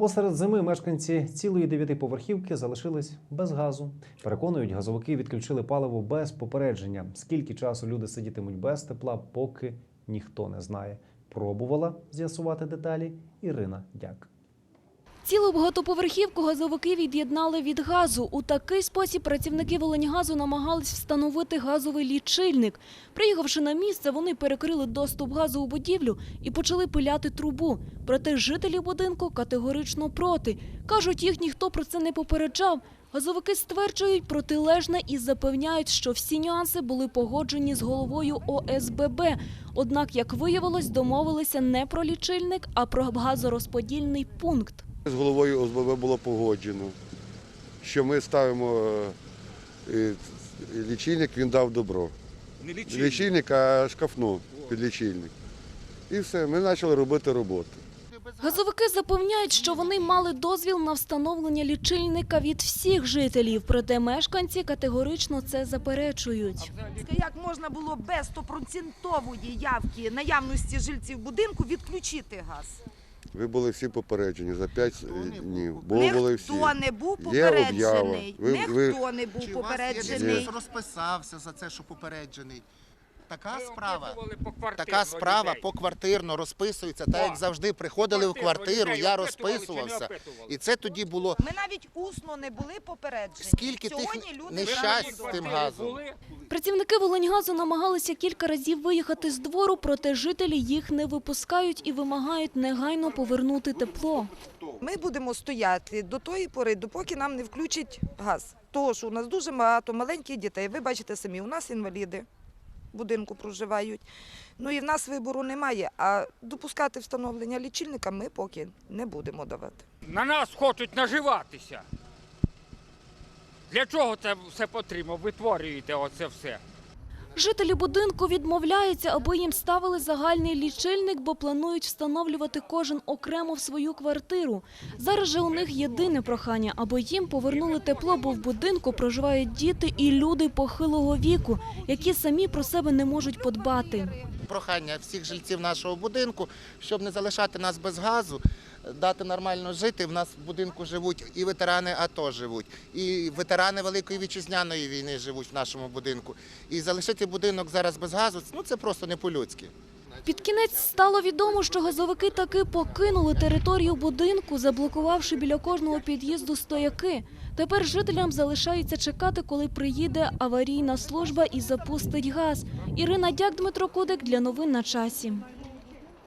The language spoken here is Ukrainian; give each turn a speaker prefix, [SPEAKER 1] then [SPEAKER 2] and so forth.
[SPEAKER 1] Бо серед зими мешканці цілої дев'ятиповерхівки залишились без газу. Переконують, газовики відключили паливо без попередження. Скільки часу люди сидітимуть без тепла, поки ніхто не знає. Пробувала з'ясувати деталі Ірина Дяк.
[SPEAKER 2] Цілу багатоповерхівку газовики від'єднали від газу. У такий спосіб працівники Волиньгазу намагались встановити газовий лічильник. Приїхавши на місце, вони перекрили доступ газу у будівлю і почали пиляти трубу. Проте жителі будинку категорично проти. Кажуть, їх ніхто про це не попереджав. Газовики стверджують протилежне і запевняють, що всі нюанси були погоджені з головою ОСББ. Однак, як виявилось, домовилися не про лічильник, а про газорозподільний пункт.
[SPEAKER 3] З головою ОСББ було погоджено, що ми ставимо е, лічильник, він дав добро.
[SPEAKER 4] Не
[SPEAKER 3] Не
[SPEAKER 4] лічильник.
[SPEAKER 3] лічильник, а шкафно під лічильник. І все, ми почали робити роботу.
[SPEAKER 2] Газовики запевняють, що вони мали дозвіл на встановлення лічильника від всіх жителів, проте мешканці категорично це заперечують.
[SPEAKER 5] Як можна було без стопроцентової явки наявності жильців будинку відключити газ?
[SPEAKER 3] Ви були всі попереджені за 5 днів. Були, були всі.
[SPEAKER 5] Ніхто не був
[SPEAKER 3] Є об'ява.
[SPEAKER 5] попереджений.
[SPEAKER 3] Ви- ви-
[SPEAKER 5] Ніхто не був
[SPEAKER 6] Чи у вас є
[SPEAKER 5] попереджений.
[SPEAKER 6] десь розписався за це, що попереджений? Така справа. Така справа поквартирно розписується, так як завжди приходили в квартиру, я розписувався. І це тоді було
[SPEAKER 5] Ми навіть усно не були попереджені.
[SPEAKER 6] Скільки тих нещасть з тим газом?
[SPEAKER 4] були?
[SPEAKER 2] Працівники Волиньгазу намагалися кілька разів виїхати з двору, проте жителі їх не випускають і вимагають негайно повернути тепло.
[SPEAKER 5] Ми будемо стояти до тої пори, допоки нам не включать газ. Тому що у нас дуже багато маленьких дітей. Ви бачите самі, у нас інваліди будинку проживають. Ну і в нас вибору немає. А допускати встановлення лічильника ми поки не будемо давати.
[SPEAKER 4] На нас хочуть наживатися. Для чого це все потрібно? Витворюєте оце все.
[SPEAKER 2] Жителі будинку відмовляються, аби їм ставили загальний лічильник, бо планують встановлювати кожен окремо в свою квартиру. Зараз же у них єдине прохання, аби їм повернули тепло, бо в будинку проживають діти і люди похилого віку, які самі про себе не можуть подбати.
[SPEAKER 6] прохання всіх жильців нашого будинку, щоб не залишати нас без газу, дати нормально жити. В нас в будинку живуть і ветерани АТО живуть, і ветерани Великої вітчизняної війни живуть в нашому будинку. І залишити будинок зараз без газу ну це просто не по-людськи.
[SPEAKER 2] Під кінець стало відомо, що газовики таки покинули територію будинку, заблокувавши біля кожного під'їзду стояки. Тепер жителям залишається чекати, коли приїде аварійна служба і запустить газ. Ірина Дяк, Дмитро Кудик для новин на часі.